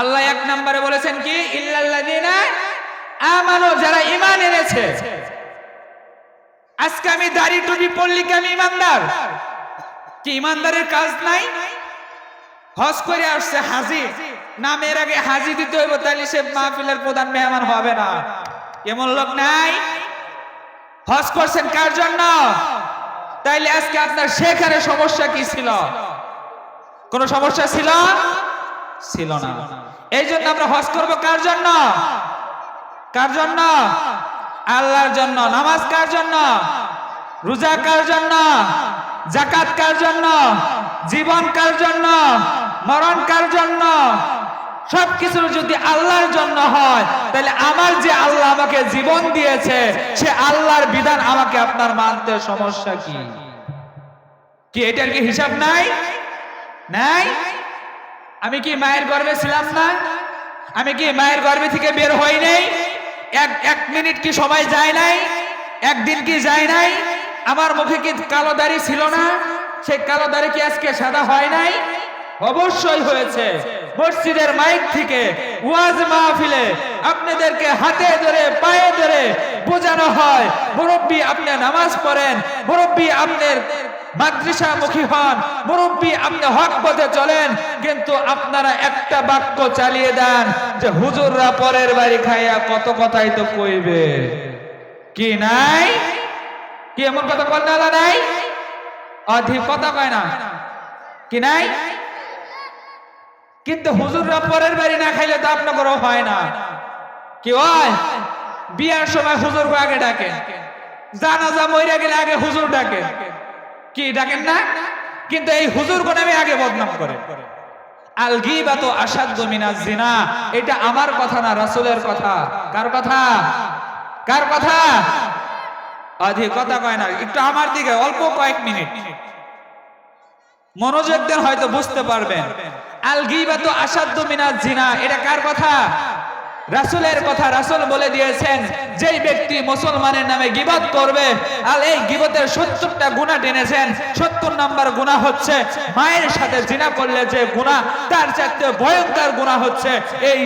আল্লাহ এক নম্বরে বলেছেন কি? আমানু, যারা ঈমান এনেছে। আজকে আমি দাড়ি টুপি পড়লি কি আমি ইমানদার কি ইমানদারের কাজ নাই? হজ করে আসছে হাজি। নামের আগে হাজি দিতে হইব তাহলে সে মাহফিলের প্রধান মেহমান হবে না। এমন লোক নাই? হজ করছেন কার জন্য? তাইলে আজকে আপনার সেখানে সমস্যা কি ছিল? কোন সমস্যা ছিল? ছিল না। এই জন্য আমরা হজ করব কার জন্য? কার জন্য? আল্লাহর জন্য। নামাজ কার জন্য? রোজা কার জন্য? জাকাত কার জন্য? জীবন কার জন্য? মরণ কার জন্য? সবকিছু যদি আল্লাহর জন্য হয়, তাহলে আমার যে আল্লাহ আমাকে জীবন দিয়েছে, সে আল্লাহর বিধান আমাকে আপনার মানতে সমস্যা কি? কি এটার কি হিসাব নাই? নাই? আমি কি মায়ের গর্ভে ছিলাম না? আমি কি মায়ের গর্ভে থেকে বের হই নাই? এক এক মিনিট কি সময় যায় নাই? একদিন কি যায় নাই? আমার মুখে কি কালো দাড়ি ছিল না? সেই কালো দাড়ি কি আজকে সাদা হয় নাই? অবশ্যই হয়েছে। মসজিদের মাইক থেকে ওয়াজ মাহফিলে আপনাদেরকে হাতে ধরে, পায়ে ধরে বোঝানো হয়, মুরব্বী আপনি নামাজ পড়েন, মুরব্বী আপনার মাদ্রাসা মুখী হন, মুরব্বী আপনি হক পথে চলেন, কিন্তু আপনারা একটা বাক্য চালিয়ে দেন যে, হুজুররা পরের বাড়ি খাইয়া কত কথাই তো কইবে। কি নাই? কি এমন কথা আলা নাই? অধিক কথা কয় না। কি নাই? কিন্তু হুজুররা পরের বাড়ি না খাইলে তো আপনার হয় না। কি হয়? বিয়ার সময় হুজুর আগে ডাকে জানাজা মইরা গেলে আগে হুজুর ডাকে কি ডাকেন না? কিন্তু এই হুজুর নামে আগে বদনাম করে। আল গিবাতু আসাদ্দু মিনাজ জিনা। এটা আমার কথা না, রাসূলের কথা। কার কথা? কার কথা? অধিক কথা কয় না, একটু আমার দিকে, অল্প কয়েক মিনিট। মনোযোগ দেন, হয়তো বুঝতে পারবেন। আল গিবাতু আসাদ্দু মিনাজ জিনা, এটা কার কথা? রাসূলের কথা রাসূল বলে দিয়েছেন, যেই ব্যক্তি মুসলমানের নামে গিবত করবে, আর এই গিবতের সত্তরটা গুণা টেনেছেন, সত্তর নাম্বার গুণা হচ্ছে মায়ের সাথে জিনা করলে যে গুণা তার চাইতে ভয়ঙ্কর গুণা হচ্ছে এই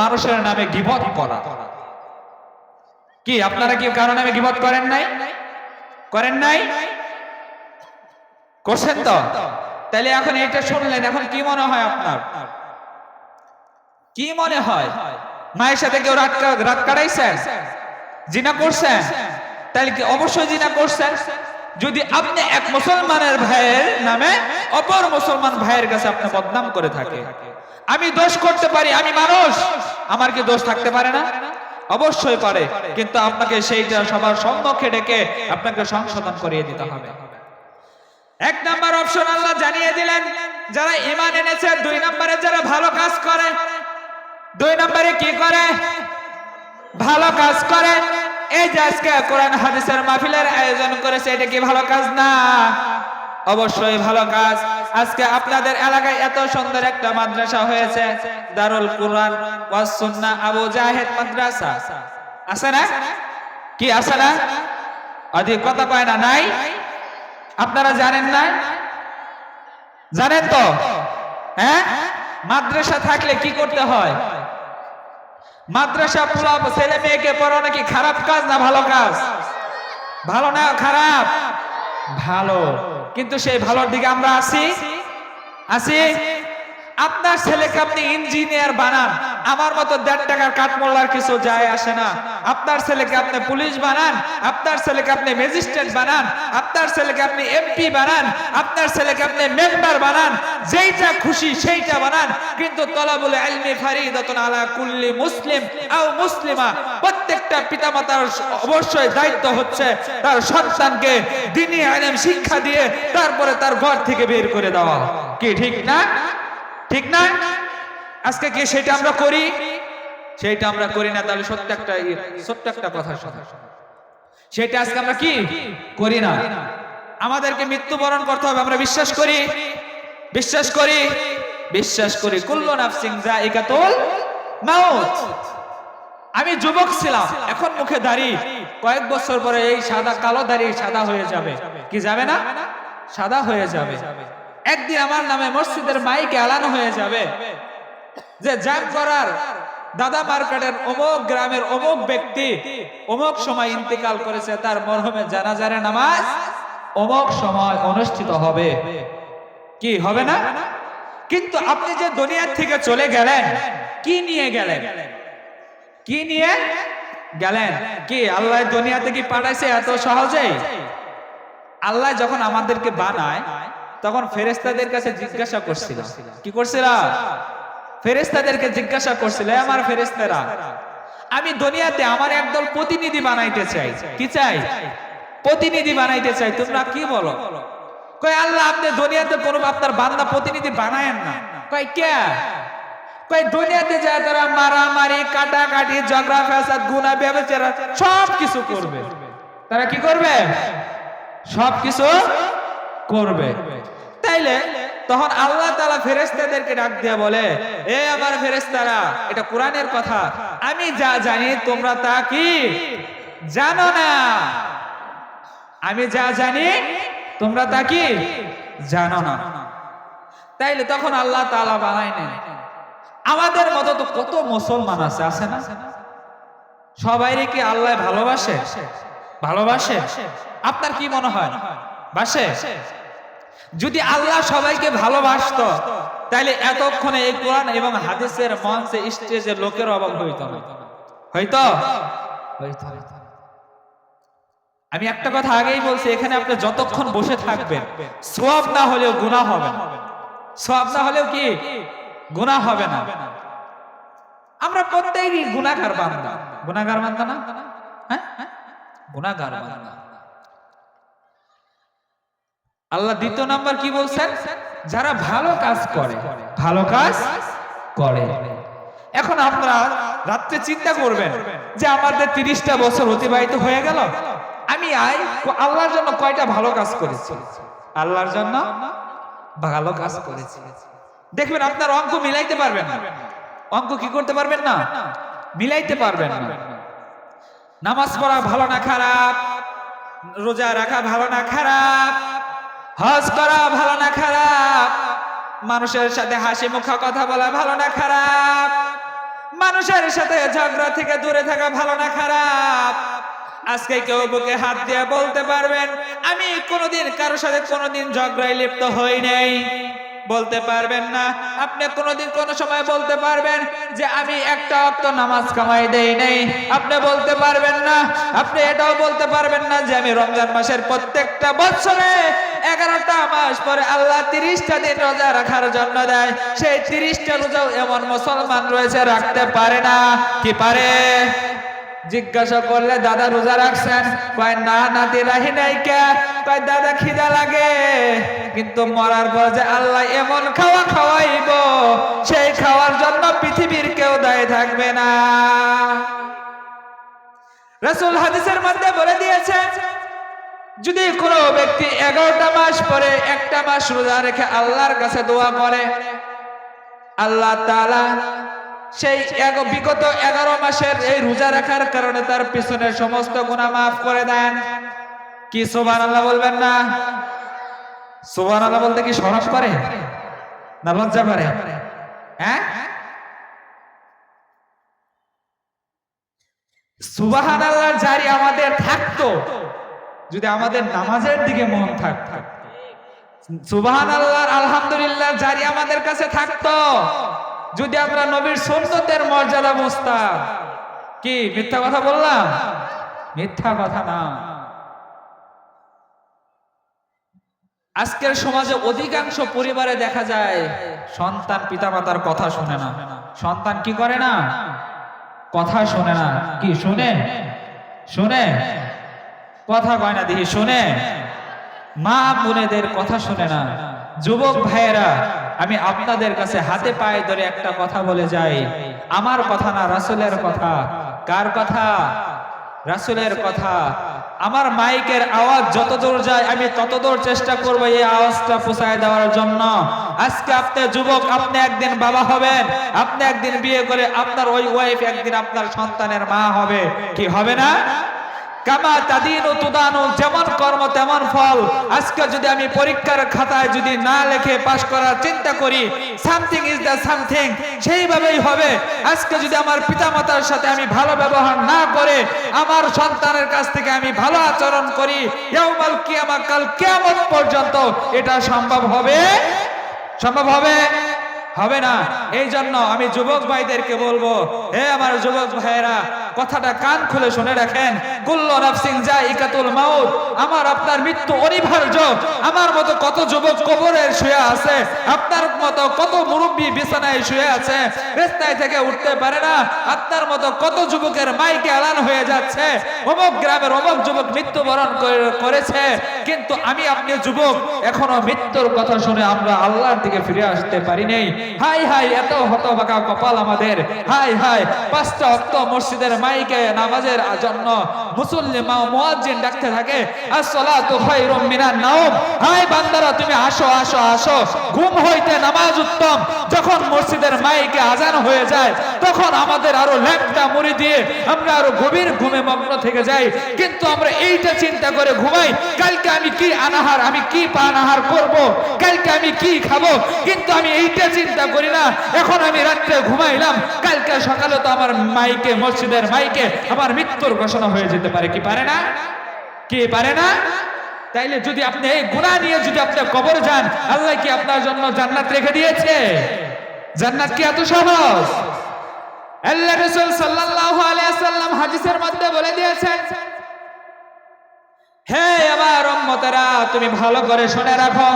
মানুষের নামে গিবত করা। কি, আপনারা কি কারও নামে গিবত করেন নাই? করেন নাই? করছেন তো? তাহলে এখন এটা শুনলেন, এখন কি মনে হয় আপনার? কি মনে হয়? মায়ের সাথে কেউ রাত রাত কাটাইছেন? জিনা করছেন? তাহলে কি অবশ্যই জিনা করছেন? যদি আপনি এক মুসলমানের ভাইয়ের নামে অপর মুসলমান ভাইয়ের কাছে আপনি বদনাম করে থাকে। আমি দোষ করতে পারি, আমি মানুষ। আমার কি দোষ থাকতে পারে না? অবশ্যই পারে। কিন্তু আপনাকে সেইটা সবার সম্মুখে ডেকে আপনাকে সংশোধন করিয়ে দিতে হবে। এক নাম্বার অপশন আল্লাহ জানিয়ে দিলেন, যারা ইমান এনেছে, দুই নাম্বারে যারা ভালো কাজ করে দুই নম্বরে কি করে? ভালো কাজ করে। এই যে আজকে কোরআন হাদিসের মাহফিলের আয়োজন করেছে, এটা কি ভালো কাজ? না। অবশ্যই ভালো কাজ। আজকে আপনাদের এলাকায় এত সুন্দর একটা মাদ্রাসা হয়েছে, দারুল কুরআন ওয়াস সুন্নাহ আবু জাহেদ মাদ্রাসা। আছে না? কি আছে না? অধিক কথা কয় না, নাই? আপনারা জানেন না? জানেন তো? হ্যাঁ? মাদ্রাসা থাকলে কি করতে হয়? মাদ্রাসা পোলা ছেলে মেয়েকে পড়ানো নাকি খারাপ কাজ না ভালো কাজ? ভালো না খারাপ? ভালো। কিন্তু সেই ভালোর দিকে আমরা আসি আসি আপনার ছেলেকে আপনি ইঞ্জিনিয়ার বানান। আমার মতো দেড় টাকার কাঠমোল্লার কিছু যায় আসে না। আপনার ছেলেকে আপনি পুলিশ বানান, আপনার ছেলেকে আপনি ম্যাজিস্ট্রেট বানান, আপনার ছেলেকে আপনি এমপি বানান, আপনার ছেলেকে আপনি মেম্বার বানান, যেইটা খুশি সেইটা বানান। কিন্তু তলাবুল ইলমি ফারিদাতুন আলা কুল্লি মুসলিম আও মুসলিমা, প্রত্যেকটা পিতামাতার অবশ্যই দায়িত্ব হচ্ছে তার সন্তানকে দিনী আইন শিক্ষা দিয়ে, তারপরে তার ঘর থেকে বের করে দেওয়া। কি ঠিক না? ঠিক না? আজকে কি সেটা আমরা করি। সেইটা আমরা করি না, তাহলে সত্য একটা সত্য একটা কথা শোনা। সেটা আজকে আমরা কি? করি না। আমাদেরকে মৃত্যুবরণ করতে হবে, আমরা বিশ্বাস করি। বিশ্বাস করি। বিশ্বাস করি। কুল্লু নাফসিং জাইকাতুল মাউত। আমি যুবক ছিলাম, এখন মুখে দাড়ি। কয়েক বছর পরে এই সাদা, কালো দাড়ি সাদা হয়ে যাবে। কি যাবে না? সাদা হয়ে যাবে। একদিন আমার নামে মসজিদের মাইকে এলানো হয়ে যাবে। যে জাম করার, দাদা মার্কেটের অমুক গ্রামের অমুক ব্যক্তি অমুক সময় ইন্তেকাল করেছে, তার মরহমে জানাজারে নামাজ অমুক সময় অনুষ্ঠিত হবে। কি হবে না? কিন্তু আপনি যে দুনিয়ার থেকে চলে গেলেন, কি নিয়ে গেলেন? কি নিয়ে গেলেন? কি আল্লাহ দুনিয়াতে কি পাঠাইছে এত সহজেই? আল্লাহ যখন আমাদেরকে বানায় তখন ফেরেস্তাদের কাছে জিজ্ঞাসা করছিল কি করছিল? ফেরেস্তাদেরকে জিজ্ঞাসা করছিল আমার ফেরেস্তারা আমি দুনিয়াতে আমার একদল প্রতিনিধি বানাইতে চাই। কি চাই? প্রতিনিধি বানাইতে চাই। তোমরা কি বলো? কই আল্লাহ আপনি দুনিয়াতে কোনো আপনার বান্দা প্রতিনিধি বানায়েন না। কই কে? কই দুনিয়াতে যায় তারা মারামারি, কাটাকাটি, ঝগড়া, ফ্যাসাদ, গুনাহ, ব্যবচার, সব কিছু করবে। তারা কি করবে? সব কিছু করবে। তাইলে তখন আল্লাহ তালা ফেরেশতাদেরকে ডাক দিয়ে বলে, এ আমার ফেরেশতারা, এটা কোরআনের কথা। আমি যা জানি তোমরা তা কি? জানো না। আমি যা জানি তোমরা তা কি? জানো না। তাইলে তখন আল্লাহ তালা বানাই নেন। আমাদের মতো তো কত মুসলমান আছে আছে না? সবাইরে কি আল্লাহ ভালোবাসে? ভালোবাসে? আপনার কি মনে হয়? বাসে? যদি আল্লাহ সবাইকে ভালোবাসত তাহলে এতক্ষণে এই কোরআন এবং হাদিসের মঞ্চে স্টেজে লোকের অভাব হইতো না। হয়তো আমি একটা কথা আগেই বলছি, এখানে আপনি যতক্ষণ বসে থাকবেন সব না হলেও গুনাহ হবে না। সব না হলেও কি? গুনাহ হবে না। আমরা প্রত্যেকই গুনাহগার বান্দা। গুনাহগার বান্দা না? হ্যাঁ? গুনাহগার বান্দা। আল্লাহ দ্বিতীয় নাম্বার কি বলছেন? যারা ভালো কাজ করে, ভালো কাজ করে। এখন আমরা রাত্রে চিন্তা করবেন যে আমাদের তিরিশটা বছর অতিবাহিত হয়ে গেল। আমি আই, আল্লাহর জন্য কয়টা ভালো কাজ করেছি? আল্লাহর জন্য ভালো কাজ করেছি। দেখবেন আপনার অঙ্ক মিলাইতে পারবেন না। অঙ্ক কি করতে পারবেন না? মিলাইতে পারবেন না। নামাজ পড়া ভালো না খারাপ, রোজা রাখা ভালো না খারাপ হজ করা ভালো না খারাপ? মানুষের সাথে হাসি মুখা কথা বলা ভালো না খারাপ? মানুষের সাথে ঝগড়া থেকে দূরে থাকা ভালো না খারাপ? আজকে কেউ বুকে হাত দিয়ে বলতে পারবেন, আমি কোনোদিন কারোর সাথে কোনোদিন ঝগড়ায় লিপ্ত হই নাই। বলতে পারবেন না, আপনি কোনোদিন কোনো সময় বলতে পারবেন যে আমি একটা অক্ত নামাজ কামাই দেই নাই। আপনি বলতে পারবেন না, আপনি এটাও বলতে পারবেন না যে আমি রমজান মাসের প্রত্যেকটা বছরে এগারোটা মাস পরে আল্লাহ তিরিশটা দিন রোজা রাখার জন্য দেয়। সেই তিরিশটা রোজাও এমন মুসলমান রয়েছে, রাখতে পারে না। কি পারে? জিজ্ঞাসা করলে, দাদা, রোজা রাখছেন? কয়, না, নাতি, রাহি নাই কে? কয়, দাদা, খিদা লাগে। কিন্তু মরার পর যে আল্লাহ এমন খাওয়া খাওয়াইব, সেই খাওয়ার জন্য পৃথিবীর কেউ দায়ী থাকবে না। রাসূল হাদিসের মধ্যে বলে দিয়েছে যদি কোনো ব্যক্তি এগারোটা মাস পরে একটা মাস রোজা রেখে আল্লাহর কাছে দোয়া করে, আল্লাহ তাআলা সেই বিগত এগারো মাসের এই রোজা রাখার কারণে তার পিছনে সমস্ত গুণা মাফ করে দেন। কি সোবান আল্লাহ বলবেন না? সোবান আল্লাহ বলতে কি সরস পারে না লজ্জা পারে? হ্যাঁ? সুবাহান আল্লাহর জারি আমাদের থাকতো। যদি আমাদের নামাজের দিকে মন থাকতো। সুবাহান আল্লাহর আলহামদুলিল্লাহ, জারি আমাদের কাছে থাকতো। যদি আমরা নবীর সুন্নতের মর্যাদা বুঝতাম। কি, মিথ্যা কথা বললাম? মিথ্যা কথা না। আজকের সমাজে অধিকাংশ পরিবারে দেখা যায়, সন্তান পিতামাতার কথা শুনে না। সন্তান কি করে না? কথা শোনে না। কি, শুনে? শুনে? কথা কয় না শুনে। মা বোনেদের কথা শুনে না। যুবক ভাইয়েরা, আমি আপনাদের কাছে হাতে পায়ে ধরে একটা কথা বলে যাই। আমার কথা না, রাসুলের কথা। কার কথা? রাসুলের কথা। আমার মাইকের আওয়াজ যত দূর যায়, আমি তত দূর চেষ্টা করব এই আওয়াজটা পোষায় দেওয়ার জন্য। আজকে আপনি যুবক, আপনি একদিন বাবা হবেন। আপনি একদিন বিয়ে করে আপনার ওই ওয়াইফ একদিন আপনার সন্তানের মা হবে। কি হবে না? কামা তাদিনু তুদানু, যেমন কর্ম তেমন ফল। আজকে যদি আমি পরীক্ষার খাতায় যদি না লিখে পাশ করার চিন্তা করি সামথিং ইজ দ্য সামথিং সেইভাবেই হবে। আজকে যদি আমার পিতামাতার সাথে আমি ভালো ব্যবহার না করে, আমার সন্তানের কাছ থেকে আমি ভালো আচরণ করি, ইয়াউমাল কিয়ামা, কাল কিয়ামত পর্যন্ত এটা সম্ভব হবে? সম্ভব হবে? হবে না। এই জন্য আমি যুবক ভাইদেরকে বলব, হে আমার যুবক ভাইয়েরা, কথাটা কান খুলে শুনে রাখেন। কুল্ল নাফসিং যা ইকাতুল মাউত, আমার আপনার মৃত্যু অনিবার্য। আমার মতো কত যুবক কবরে শুয়ে আছে, আপনার মতো কত মুরব্বী বিছানায় শুয়ে আছে, রাস্তায় থেকে উঠতে পারে না। আপনার মতো কত যুবকের মাইকে এলান হয়ে যাচ্ছে। অমুক গ্রামের অমুক যুবক মৃত্যুবরণ করে- করেছে। কিন্তু আমি আপনি যুবক, এখনও মৃত্যুর কথা শুনে আমরা আল্লাহর দিকে ফিরে আসতে পারি নাই। হাই হাই, এত হতবাকা কপাল আমাদের। হাই হাই, পাঁচটা অক্ত মসজিদের মাইকে নামাজের জন্য মুসল্লি মা মুয়াজ্জিন ডাকতে থাকে, আসসালাতু খায়রুম মিনান নাওম। হাই বান্দারা, তুমি আসো আসো আসো। ঘুম হইতে নামাজ উত্তম। যখন মসজিদের মাইকে আজান হয়ে যায়, তখন আমাদের আরও ল্যাপটা মুড়ি দিয়ে আমরা আরও গভীর ঘুমে মগ্ন থেকে যাই। কিন্তু আমরা এইটা চিন্তা করে ঘুমাই। কালকে আমি কি আনাহার, আমি কি পানাহার করব? কালকে আমি কি খাব? কিন্তু আমি এইটা চিন্তা করি না। এখন আমি রাত্রে ঘুমাইলাম। কালকে সকালে তো আমার মাইকে, মসজিদের মাইকে আমার মৃত্যুর ঘোষণা হয়ে যেতে পারে। কি পারে না? কি পারে না? তাইলে যদি আপনি এই গুণা নিয়ে যদি আপনি কবর যান, আল্লাহ কি আপনার জন্য জান্নাত রেখে দিয়েছে? জান্নাত কি এত সহজ? আল্লাহ রাসূল সাল্লাল্লাহু আলাইহি সাল্লাম হাদিসের মধ্যে বলে দিয়েছেন হে আমার উম্মতেরা, তুমি ভালো করে শুনে রাখো।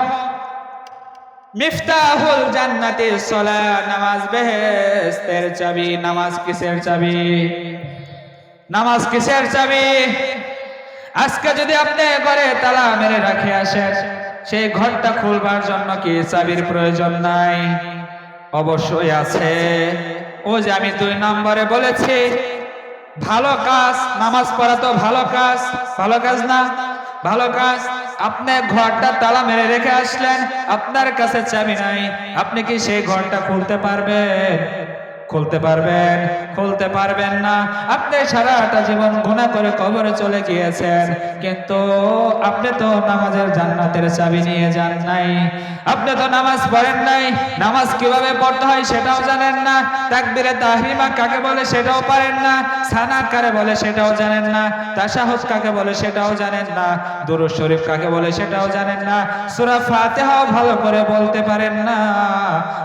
মিফতাহুল জান্নাতি সালাত নামাজ বেহেশতের চাবি। নামাজ কিসের চাবি? নামাজ কিসের চাবি? আজকে যদি আপনি ঘরে তালা মেরে রাখে আসেন, সেই ঘরটা খুলবার জন্য কি চাবির প্রয়োজন নাই? অবশ্যই আছে। ও যে আমি দুই নম্বরে বলেছি, ভালো কাজ, নামাজ পড়া তো ভালো কাজ ভালো কাজ না? ভালো কাজ, আপনি ঘরটা তালা মেরে রেখে আসলেন, আপনার কাছে চাবি নাই, আপনি কি সেই ঘরটা খুলতে পারবেন? খুলতে পারবেন খুলতে পারবেন না। আপনি সারাটা জীবন গুণা করে কবরে চলে গিয়েছেন, কিন্তু আপনি তো নামাজের জান্নাতের চাবি নিয়ে যান নাই। আপনি তো নামাজ পড়েন নাই। নামাজ কীভাবে পড়তে হয় সেটাও জানেন না। তাকবিরে তাহরিমা কাকে বলে সেটাও পারেন না। সানা কারে বলে সেটাও জানেন না। তাশাহুদ কাকে বলে সেটাও জানেন না। দুরূদ শরীফ কাকে বলে সেটাও জানেন না। সূরা ফাতিহাও ভালো করে বলতে পারেন না।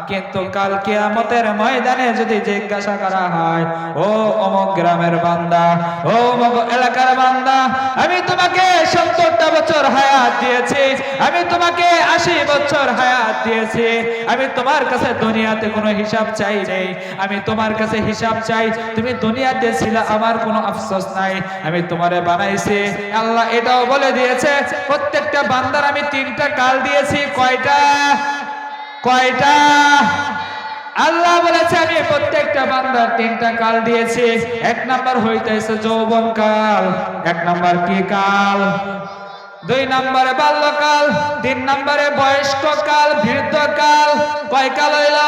কিন্তু কাল কিয়ামতের ময়দানে যদি জিজ্ঞাসা করা হয়, ও অমুক গ্রামের বান্দা, ও অমুক এলাকার বান্দা, আমি তোমাকে সত্তরটা বছর হায়াত দিয়েছি। আমি তোমাকে আশি বছর হায়াত দিয়েছি। আমি তোমার কাছে দুনিয়াতে কোনো হিসাব চাই নেই। আমি তোমার কাছে হিসাব চাই, তুমি দুনিয়াতে ছিলে, আমার কোনো আফসোস নাই। আমি তোমারে বানাইছি। আল্লাহ এটাও বলে দিয়েছে, প্রত্যেকটা বান্দার আমি তিনটা কাল দিয়েছি। কয়টা? কয়টা? আল্লাহ বলেছে, আমি প্রত্যেকটা বান্দার তিনটা কাল দিয়েছি। এক নাম্বার হইতেছে যৌবন কাল, এক নাম্বার কি কাল? দুই নম্বরে বাল্যকাল, তিন নম্বরে বয়স্ক কাল বৃদ্ধ কাল কয় কাল হইল?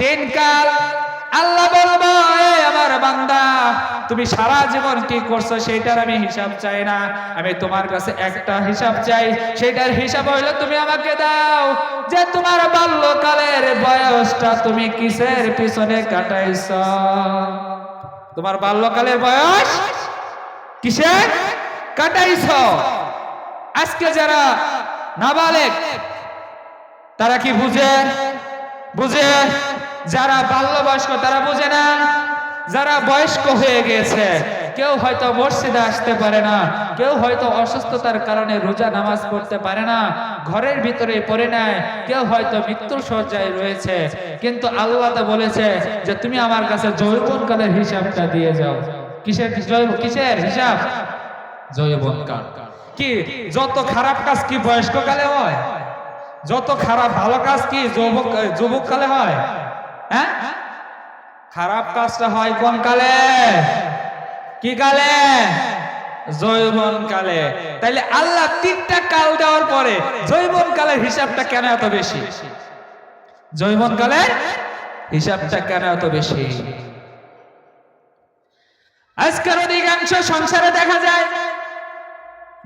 তিন কাল। আল্লাহ বলব আমার বান্দা, তুমি সারা জীবন কি করছ সেটার আমি হিসাব চাই না। আমি তোমার কাছে একটা হিসাব চাই সেটার হিসাব হইল তুমি আমাকে দাও। যে তোমার বাল্যকালের বয়সটা তুমি কিসের পিছনে কাটাইছ? তোমার বাল্যকালের বয়স কিসের কাটাইছ? আজকে যারা নাবালেক, তারা কি বুঝে? বুঝে? যারা বাল্য বয়স্ক তারা বুঝে না? যারা বয়স্ক হয়ে গেছে, কেউ হয়তো মসজিদে আসতে পারে না, কেউ হয়তো অসুস্থতার কারণে রোজা নামাজ পড়তে পারে না, ঘরের ভিতরে পড়ে নেয় কেউ হয়তো মৃত্যুর সজ্জায় রয়েছে। কিন্তু আল্লাহ বলেছে যে তুমি আমার কাছে যৌবনকালের হিসাবটা দিয়ে যাও। কিসের কিসের হিসাব? যৌবনকাল। কি? যত খারাপ কাজ কি বয়স্ককালে হয়? যত খারাপ ভালো কাজ কি যুবক যুবককালে হয়? হ্যাঁ? খারাপ কাজটা হয় কোন কালে? কি কালে? জৈবন কালে। তাইলে আল্লাহ তিনটা কাল দেওয়ার পরে জৈবন কালের হিসাবটা কেন এত বেশি? জৈবন কালের হিসাবটা কেন এত বেশি? আজকের অধিকাংশ সংসারে দেখা যায়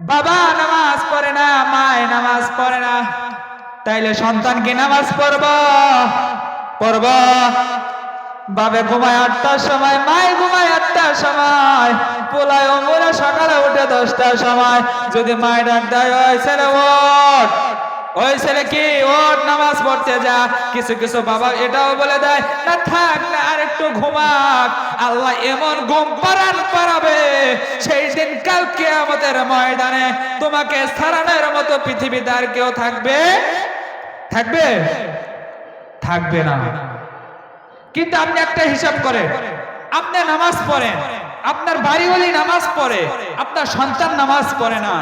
বাবা নামাজ পড়ে না, মায় নামাজ পড়ে না। তাইলে সন্তান কি নামাজ পড়ব? পড়ব। বাবে ঘুমায় আটটার সময়, মায় ঘুমায় আটটার সময়। পোলায় ওমরা সকালে উঠে দশটার সময়। যদি মায় ডাক দেয় ছেলে, ওঠ। ওই ছেলে কি ওঠ নামাজ পড়তে যা কিছু কিছু বাবা এটাও বলে দেয়, না থাক, না, আর একটু ঘুমাক। আল্লাহ এমন ঘুম পারান পারাবে সেই দিন কাল কিয়ামতের ময়দানে তোমাকে সারানোর মতো পৃথিবীতে আর কেউ থাকবে থাকবে? থাকবে না। কিন্তু আপনি একটা হিসাব করেন, আপনি নামাজ পড়েন, আপনার বাড়িওয়ালি নামাজ পড়ে, আপনার সন্তান নামাজ পড়ে না।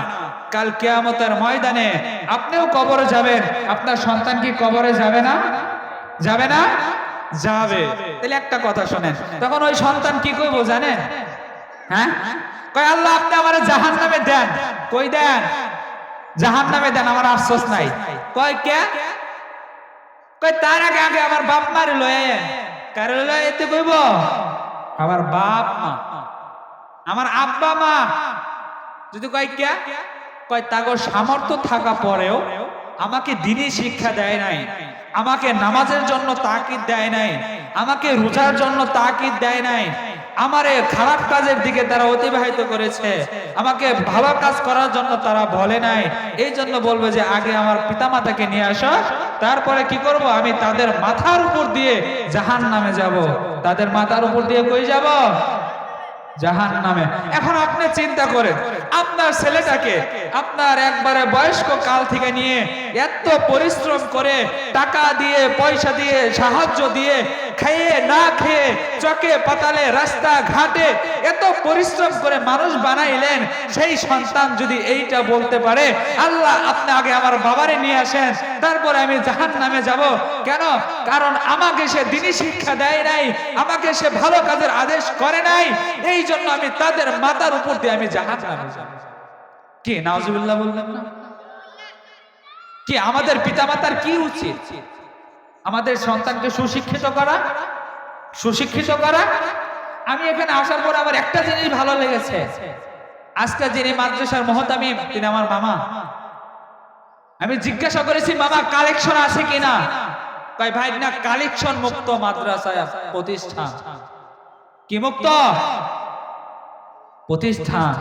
কাল কেয়ামতের ময়দানে আপনিও কবরে যাবেন। আপনার সন্তান কি কবরে যাবে না? যাবে না? যাবে। তাহলে একটা কথা শোনেন, তখন ওই সন্তান কি কইব জানেন? হ্যাঁ? কয়, আল্লাহ, আপনি আমার জাহান নামে দেন। কই দেন? জাহান নামে দেন, আমার আফসোস নাই। কয়, কে? কই তার আগে আগে আমার বাপ মারে লয়ে কারে লয়ে এতে কইব? আমার বাপ মা। আমার আব্বা মা। যদি কয়, কে? কয়, তাগো সামর্থ্য থাকা পরেও আমাকে দিনই শিক্ষা দেয় নাই। আমাকে নামাজের জন্য তাকিদ দেয় নাই। আমাকে রোজার জন্য তাকিদ দেয় নাই। আমারে খারাপ কাজের দিকে তারা অতিবাহিত করেছে। আমাকে ভালো কাজ করার জন্য তারা বলে নাই। এই জন্য বলব যে, আগে আমার পিতামাতাকে নিয়ে আসো, তারপরে কি করব? আমি তাদের মাথার উপর দিয়ে জাহান নামে যাব। তাদের মাথার উপর দিয়ে কই যাব? জাহান নামে এখন আপনি চিন্তা করেন, আপনার ছেলেটাকে আপনার একবারে বয়স্ক কাল থেকে নিয়ে এত পরিশ্রম করে টাকা দিয়ে, পয়সা দিয়ে, সাহায্য দিয়ে খেয়ে না খেয়ে, চকে পাতালে, রাস্তা ঘাটে এত পরিশ্রম করে মানুষ বানাইলেন, সেই সন্তান যদি এইটা বলতে পারে, আল্লাহ আপনি আগে আমার বাবারে নিয়ে আসেন, তারপরে আমি জাহান নামে যাব। কেন? কারণ আমাকে সে দিনী শিক্ষা দেয় নাই, আমাকে সে ভালো কাজের আদেশ করে নাই, এই জন্য আমি তাদের মাতার উপর দিয়ে আমি জাহান নামে যাব। কি, নাউজুবিল্লাহ বললাম না? কি, আমাদের পিতামাতার কি উচিত? আমাদের সন্তানকে সুশিক্ষিত করা সুশিক্ষিত করা। আমি এখানে আসার পর আমার একটা জিনিস ভালো লেগেছে। আজকে যিনি মাদ্রাসার মহতামিম, তিনি আমার মামা। আমি জিজ্ঞাসা করেছি, মামা কালেকশন আছে কিনা? কয়, ভাই, না কালেকশন মুক্ত মাদ্রাসা প্রতিষ্ঠান। কি মুক্ত? প্রতিষ্ঠান।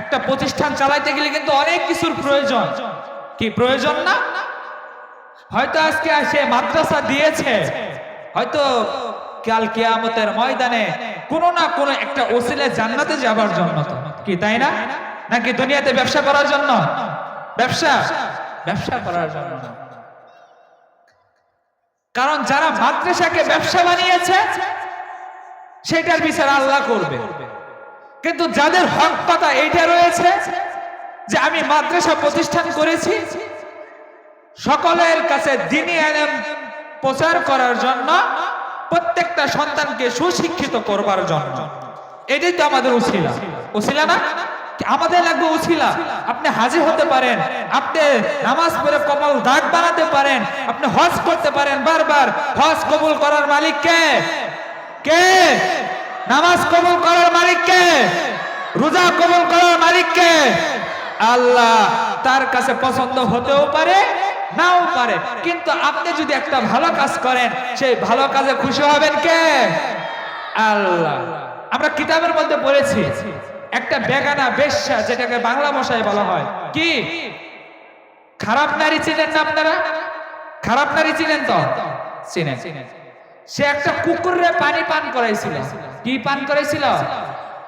একটা প্রতিষ্ঠান চালাইতে গেলে কিন্তু অনেক কিছুর প্রয়োজন। কি প্রয়োজন না? হয়তো আজকে সে মাদ্রাসা দিয়েছে। হয়তো কাল কেয়ামতের ময়দানে কোনো না কোনো একটা ওসিলে জান্নাতে যাবার জন্য। কি, তাই না? নাকি দুনিয়াতে ব্যবসা করার জন্য? ব্যবসা? ব্যবসা করার জন্য। কারণ যারা মাদ্রাসাকে ব্যবসা বানিয়েছে, সেটার বিচার আল্লাহ করবে। কিন্তু যাদের হক কথা এইটা রয়েছে যে আমি মাদ্রাসা প্রতিষ্ঠান করেছি সকলের কাছে দিনী আলেম প্রচার করার জন্য প্রত্যেকটা সন্তানকে সুশিক্ষিত করবার জন্য। এটাই তো আমাদের উছিলা উছিলা না? আমাদের লাগবে উছিলা আপনি হাজির হতে পারেন, আপনি নামাজ পড়ে কমল দাগ বানাতে পারেন, আপনি হজ করতে পারেন, বারবার হজ কবুল করার মালিক কে? কে? নামাজ কবুল করার মালিক কে? রোজা কবুল করার মালিক কে? আল্লাহ তার কাছে পছন্দ হতেও পারে নাও পারে। কিন্তু আপনি যদি একটা ভালো কাজ করেন, সেই ভালো কাজে খুশি হবেন কে? আল্লাহ। আমরা কিতাবের মধ্যে পড়েছি, একটা বেগানা বেশ্যা, যেটাকে বাংলা ভাষায় বলা হয়। কি? খারাপ নারী চিনেন না আপনারা? খারাপ নারী চিনেন তো? চিনেন। সে একটা কুকুরে পানি পান করাইছিল। কি পান করাইছিল?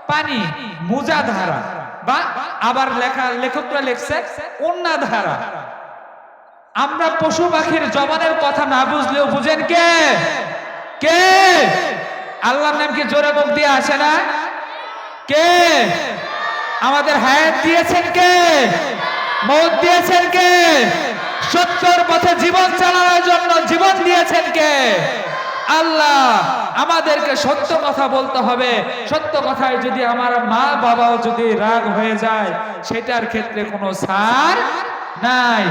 পানি, মুজা ধারা। বা আবার লেখা লেখকরা লিখছে অন্য ধারা। আমরা পশু পাখির জবানের কথা না বুঝলেও বুঝেন কে? কে? আল্লাহর নাম কি জোরে মুখ দিয়ে আসে না? কে? আমাদের হায়াত দিয়েছেন কে? মৌত দিয়েছেন কে? সত্যর পথে জীবন চালানোর জন্য জীবন দিয়েছেন কে? আল্লাহ, আমাদেরকে সত্য কথা বলতে হবে। সত্য কথায় যদি আমার মা বাবাও যদি রাগ হয়ে যায়, সেটার ক্ষেত্রে কোনো সার নাই।